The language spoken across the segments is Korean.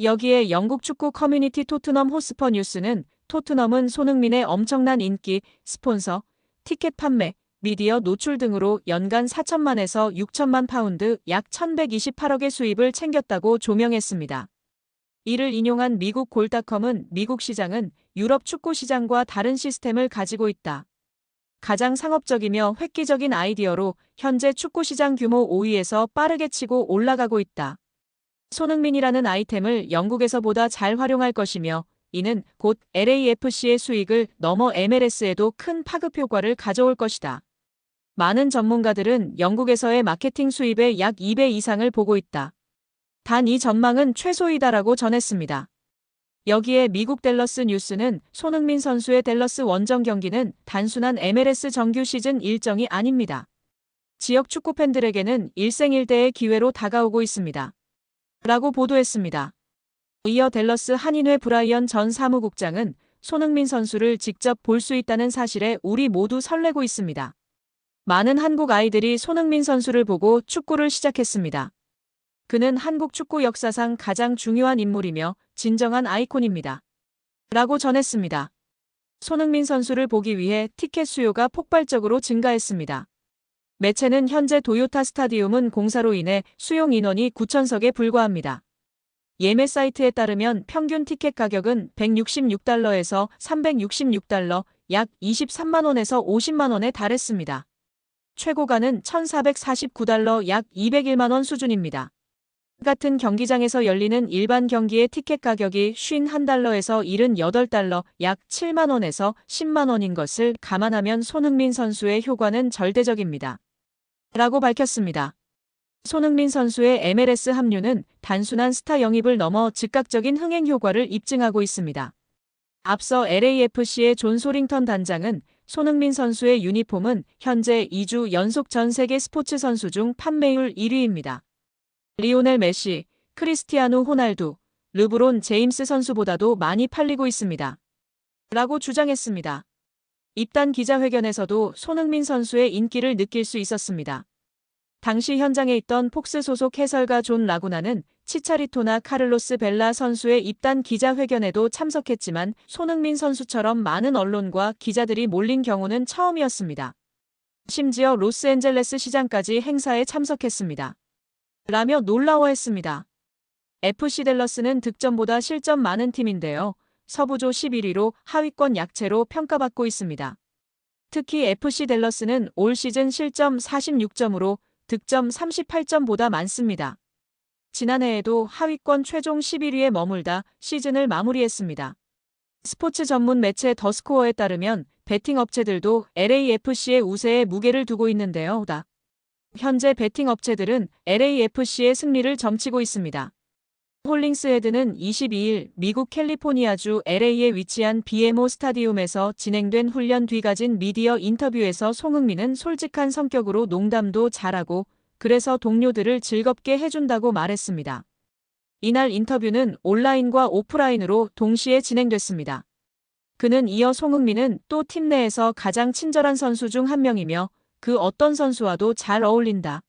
여기에 영국 축구 커뮤니티 토트넘 호스퍼 뉴스는 토트넘은 손흥민의 엄청난 인기, 스폰서, 티켓 판매, 미디어 노출 등으로 연간 4천만에서 6천만 파운드 약 1128억의 수입을 챙겼다고 조명했습니다. 이를 인용한 미국 골닷컴은 미국 시장은 유럽 축구 시장과 다른 시스템을 가지고 있다. 가장 상업적이며 획기적인 아이디어로 현재 축구 시장 규모 5위에서 빠르게 치고 올라가고 있다. 손흥민이라는 아이템을 영국에서 보다 잘 활용할 것이며 이는 곧 LAFC의 수익을 넘어 MLS에도 큰 파급 효과를 가져올 것이다. 많은 전문가들은 영국에서의 마케팅 수입의 약 2배 이상을 보고 있다. 단 이 전망은 최소이다라고 전했습니다. 여기에 미국 댈러스 뉴스는 손흥민 선수의 댈러스 원정 경기는 단순한 MLS 정규 시즌 일정이 아닙니다. 지역 축구 팬들에게는 일생일대의 기회로 다가오고 있습니다. 라고 보도했습니다. 이어 댈러스 한인회 브라이언 전 사무국장은 손흥민 선수를 직접 볼 수 있다는 사실에 우리 모두 설레고 있습니다. 많은 한국 아이들이 손흥민 선수를 보고 축구를 시작했습니다. 그는 한국 축구 역사상 가장 중요한 인물이며 진정한 아이콘입니다. 라고 전했습니다. 손흥민 선수를 보기 위해 티켓 수요가 폭발적으로 증가했습니다. 매체는 현재 도요타 스타디움은 공사로 인해 수용 인원이 9천석에 불과합니다. 예매 사이트에 따르면 평균 티켓 가격은 166달러에서 366달러, 약 23만원에서 50만원에 달했습니다. 최고가는 1,449달러 약 201만원 수준입니다. 같은 경기장에서 열리는 일반 경기의 티켓 가격이 51달러에서 78달러 약 7만원에서 10만원인 것을 감안하면 손흥민 선수의 효과는 절대적입니다. 라고 밝혔습니다. 손흥민 선수의 MLS 합류는 단순한 스타 영입을 넘어 즉각적인 흥행 효과를 입증하고 있습니다. 앞서 LAFC의 존 소링턴 단장은 손흥민 선수의 유니폼은 현재 2주 연속 전 세계 스포츠 선수 중 판매율 1위입니다. 리오넬 메시, 크리스티아누 호날두, 르브론 제임스 선수보다도 많이 팔리고 있습니다. 라고 주장했습니다. 입단 기자회견에서도 손흥민 선수의 인기를 느낄 수 있었습니다. 당시 현장에 있던 폭스 소속 해설가 존 라구나는 치차리토나 카를로스 벨라 선수의 입단 기자회견에도 참석했지만 손흥민 선수처럼 많은 언론과 기자들이 몰린 경우는 처음이었습니다. 심지어 로스앤젤레스 시장까지 행사에 참석했습니다. 라며 놀라워했습니다. FC 댈러스는 득점보다 실점 많은 팀인데요. 서부조 11위로 하위권 약체로 평가받고 있습니다. 특히 FC 댈러스는 올 시즌 실점 46점으로 득점 38점보다 많습니다. 지난해에도 하위권 최종 11위에 머물다 시즌을 마무리했습니다. 스포츠 전문 매체 더스코어에 따르면 베팅 업체들도 LAFC의 우세에 무게를 두고 있는데요. 다. 현재 베팅 업체들은 LAFC의 승리를 점치고 있습니다. 홀링스 헤드는 22일 미국 캘리포니아주 LA에 위치한 BMO 스타디움에서 진행된 훈련 뒤 가진 미디어 인터뷰에서 송흥민은 솔직한 성격으로 농담도 잘하고 그래서 동료들을 즐겁게 해준다고 말했습니다. 이날 인터뷰는 온라인과 오프라인으로 동시에 진행됐습니다. 그는 이어 송흥민은 또 팀 내에서 가장 친절한 선수 중 한 명이며 그 어떤 선수와도 잘 어울린다.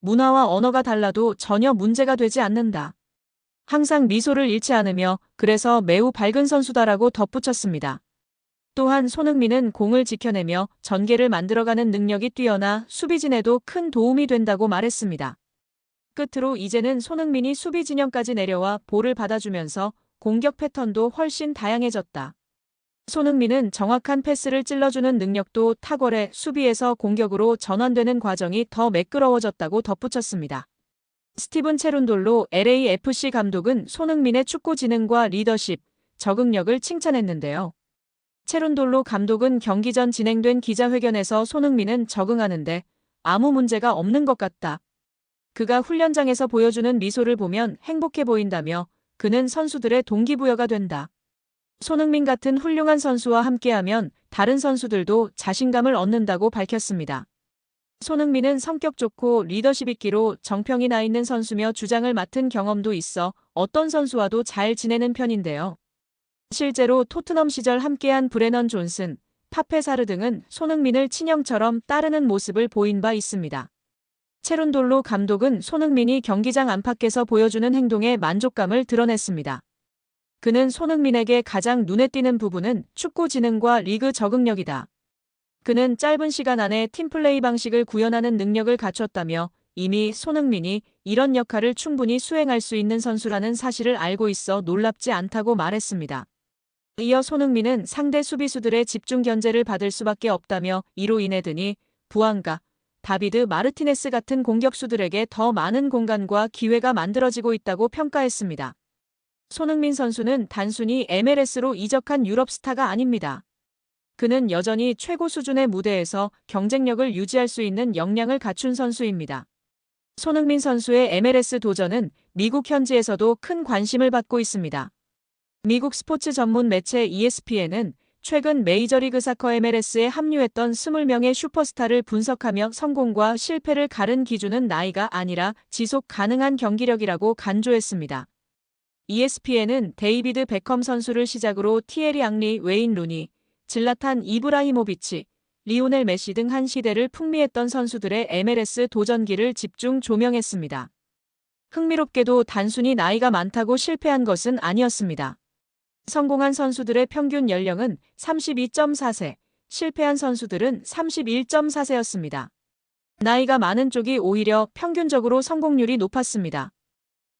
문화와 언어가 달라도 전혀 문제가 되지 않는다. 항상 미소를 잃지 않으며 그래서 매우 밝은 선수다라고 덧붙였습니다. 또한 손흥민은 공을 지켜내며 전개를 만들어가는 능력이 뛰어나 수비진에도 큰 도움이 된다고 말했습니다. 끝으로 이제는 손흥민이 수비 진영까지 내려와 볼을 받아주면서 공격 패턴도 훨씬 다양해졌다. 손흥민은 정확한 패스를 찔러주는 능력도 탁월해 수비에서 공격으로 전환되는 과정이 더 매끄러워졌다고 덧붙였습니다. 스티븐 체룬돌로 LAFC 감독은 손흥민의 축구 지능과 리더십, 적응력을 칭찬했는데요. 체룬돌로 감독은 경기 전 진행된 기자회견에서 손흥민은 적응하는데 아무 문제가 없는 것 같다. 그가 훈련장에서 보여주는 미소를 보면 행복해 보인다며 그는 선수들의 동기부여가 된다. 손흥민 같은 훌륭한 선수와 함께하면 다른 선수들도 자신감을 얻는다고 밝혔습니다. 손흥민은 성격 좋고 리더십 있기로 정평이 나 있는 선수며 주장을 맡은 경험도 있어 어떤 선수와도 잘 지내는 편인데요. 실제로 토트넘 시절 함께한 브레넌 존슨, 파페사르 등은 손흥민을 친형처럼 따르는 모습을 보인 바 있습니다. 체룬돌로 감독은 손흥민이 경기장 안팎에서 보여주는 행동에 만족감을 드러냈습니다. 그는 손흥민에게 가장 눈에 띄는 부분은 축구 지능과 리그 적응력이다. 그는 짧은 시간 안에 팀플레이 방식을 구현하는 능력을 갖췄다며 이미 손흥민이 이런 역할을 충분히 수행할 수 있는 선수라는 사실을 알고 있어 놀랍지 않다고 말했습니다. 이어 손흥민은 상대 수비수들의 집중 견제를 받을 수밖에 없다며 이로 인해 드니 부안가 다비드 마르티네스 같은 공격수들에게 더 많은 공간과 기회가 만들어지고 있다고 평가했습니다. 손흥민 선수는 단순히 MLS로 이적한 유럽 스타가 아닙니다. 그는 여전히 최고 수준의 무대에서 경쟁력을 유지할 수 있는 역량을 갖춘 선수입니다. 손흥민 선수의 MLS 도전은 미국 현지에서도 큰 관심을 받고 있습니다. 미국 스포츠 전문 매체 ESPN은 최근 메이저리그 사커 MLS에 합류했던 20명의 슈퍼스타를 분석하며 성공과 실패를 가른 기준은 나이가 아니라 지속 가능한 경기력이라고 간조했습니다. ESPN은 데이비드 베컴 선수를 시작으로 티에리 앙리, 웨인 루니, 질라탄 이브라히모비치, 리오넬 메시 등 한 시대를 풍미했던 선수들의 MLS 도전기를 집중 조명했습니다. 흥미롭게도 단순히 나이가 많다고 실패한 것은 아니었습니다. 성공한 선수들의 평균 연령은 32.4세, 실패한 선수들은 31.4세였습니다. 나이가 많은 쪽이 오히려 평균적으로 성공률이 높았습니다.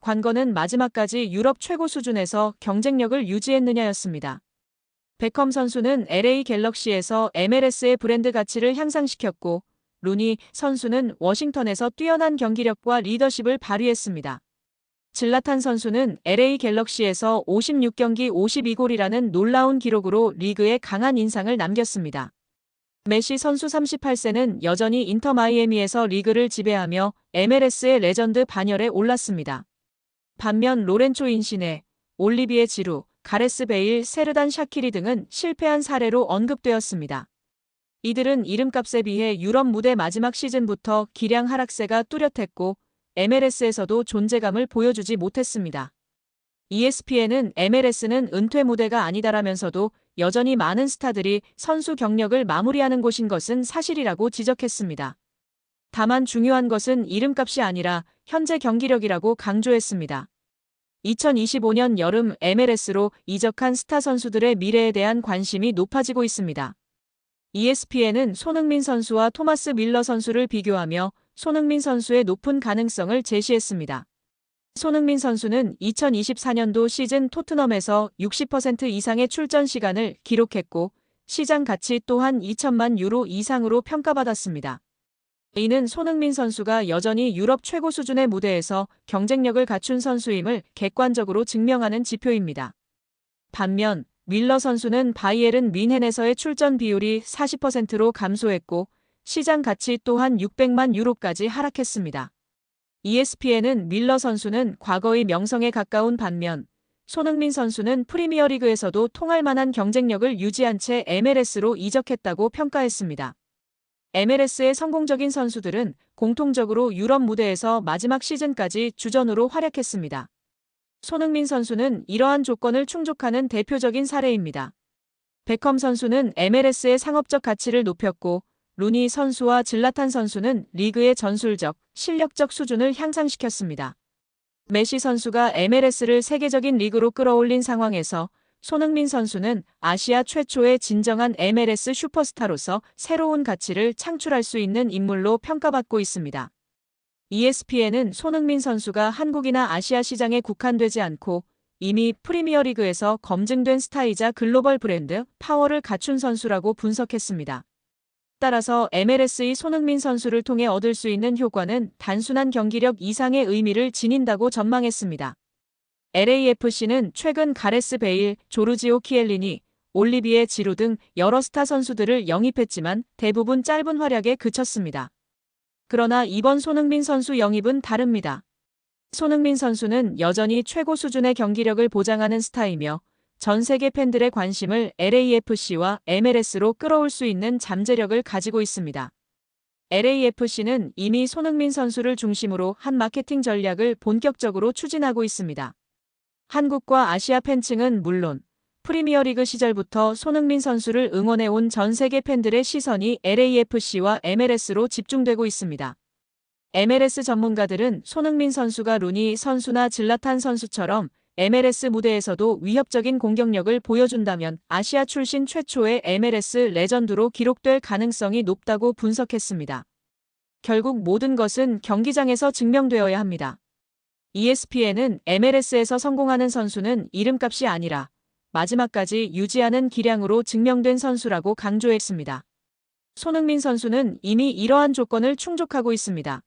관건은 마지막까지 유럽 최고 수준에서 경쟁력을 유지했느냐였습니다. 베컴 선수는 LA 갤럭시에서 MLS의 브랜드 가치를 향상시켰고 루니 선수는 워싱턴에서 뛰어난 경기력과 리더십을 발휘했습니다. 질라탄 선수는 LA 갤럭시에서 56경기 52골이라는 놀라운 기록으로 리그에 강한 인상을 남겼습니다. 메시 선수 38세는 여전히 인터 마이애미에서 리그를 지배하며 MLS의 레전드 반열에 올랐습니다. 반면 로렌초 인시네, 올리비에 지루, 가레스 베일, 세르단 샤키리 등은 실패한 사례로 언급되었습니다. 이들은 이름값에 비해 유럽 무대 마지막 시즌부터 기량 하락세가 뚜렷했고 MLS에서도 존재감을 보여주지 못했습니다. ESPN은 MLS는 은퇴 무대가 아니다라면서도 여전히 많은 스타들이 선수 경력을 마무리하는 곳인 것은 사실이라고 지적했습니다. 다만 중요한 것은 이름값이 아니라 현재 경기력이라고 강조했습니다. 2025년 여름 MLS로 이적한 스타 선수들의 미래에 대한 관심이 높아지고 있습니다. ESPN은 손흥민 선수와 토마스 밀러 선수를 비교하며 손흥민 선수의 높은 가능성을 제시했습니다. 손흥민 선수는 2024년도 시즌 토트넘에서 60% 이상의 출전 시간을 기록했고 시장 가치 또한 2천만 유로 이상으로 평가받았습니다. 이는 손흥민 선수가 여전히 유럽 최고 수준의 무대에서 경쟁력을 갖춘 선수임을 객관적으로 증명하는 지표입니다. 반면 밀러 선수는 바이에른 민헨에서의 출전 비율이 40%로 감소했고 시장 가치 또한 600만 유로까지 하락했습니다. ESPN은 밀러 선수는 과거의 명성에 가까운 반면 손흥민 선수는 프리미어리그에서도 통할 만한 경쟁력을 유지한 채 MLS로 이적했다고 평가했습니다. MLS의 성공적인 선수들은 공통적으로 유럽 무대에서 마지막 시즌까지 주전으로 활약했습니다. 손흥민 선수는 이러한 조건을 충족하는 대표적인 사례입니다. 베컴 선수는 MLS의 상업적 가치를 높였고 루니 선수와 질라탄 선수는 리그의 전술적, 실력적 수준을 향상시켰습니다. 메시 선수가 MLS를 세계적인 리그로 끌어올린 상황에서 손흥민 선수는 아시아 최초의 진정한 MLS 슈퍼스타로서 새로운 가치를 창출할 수 있는 인물로 평가받고 있습니다. ESPN은 손흥민 선수가 한국이나 아시아 시장에 국한되지 않고 이미 프리미어리그에서 검증된 스타이자 글로벌 브랜드 파워를 갖춘 선수라고 분석했습니다. 따라서 MLS의 손흥민 선수를 통해 얻을 수 있는 효과는 단순한 경기력 이상의 의미를 지닌다고 전망했습니다. LAFC는 최근 가레스 베일, 조르지오 키엘리니, 올리비에 지루 등 여러 스타 선수들을 영입했지만 대부분 짧은 활약에 그쳤습니다. 그러나 이번 손흥민 선수 영입은 다릅니다. 손흥민 선수는 여전히 최고 수준의 경기력을 보장하는 스타이며 전 세계 팬들의 관심을 LAFC와 MLS로 끌어올 수 있는 잠재력을 가지고 있습니다. LAFC는 이미 손흥민 선수를 중심으로 한 마케팅 전략을 본격적으로 추진하고 있습니다. 한국과 아시아 팬층은 물론 프리미어리그 시절부터 손흥민 선수를 응원해온 전 세계 팬들의 시선이 LAFC와 MLS로 집중되고 있습니다. MLS 전문가들은 손흥민 선수가 루니 선수나 질라탄 선수처럼 MLS 무대에서도 위협적인 공격력을 보여준다면 아시아 출신 최초의 MLS 레전드로 기록될 가능성이 높다고 분석했습니다. 결국 모든 것은 경기장에서 증명되어야 합니다. ESPN은 MLS에서 성공하는 선수는 이름값이 아니라 마지막까지 유지하는 기량으로 증명된 선수라고 강조했습니다. 손흥민 선수는 이미 이러한 조건을 충족하고 있습니다.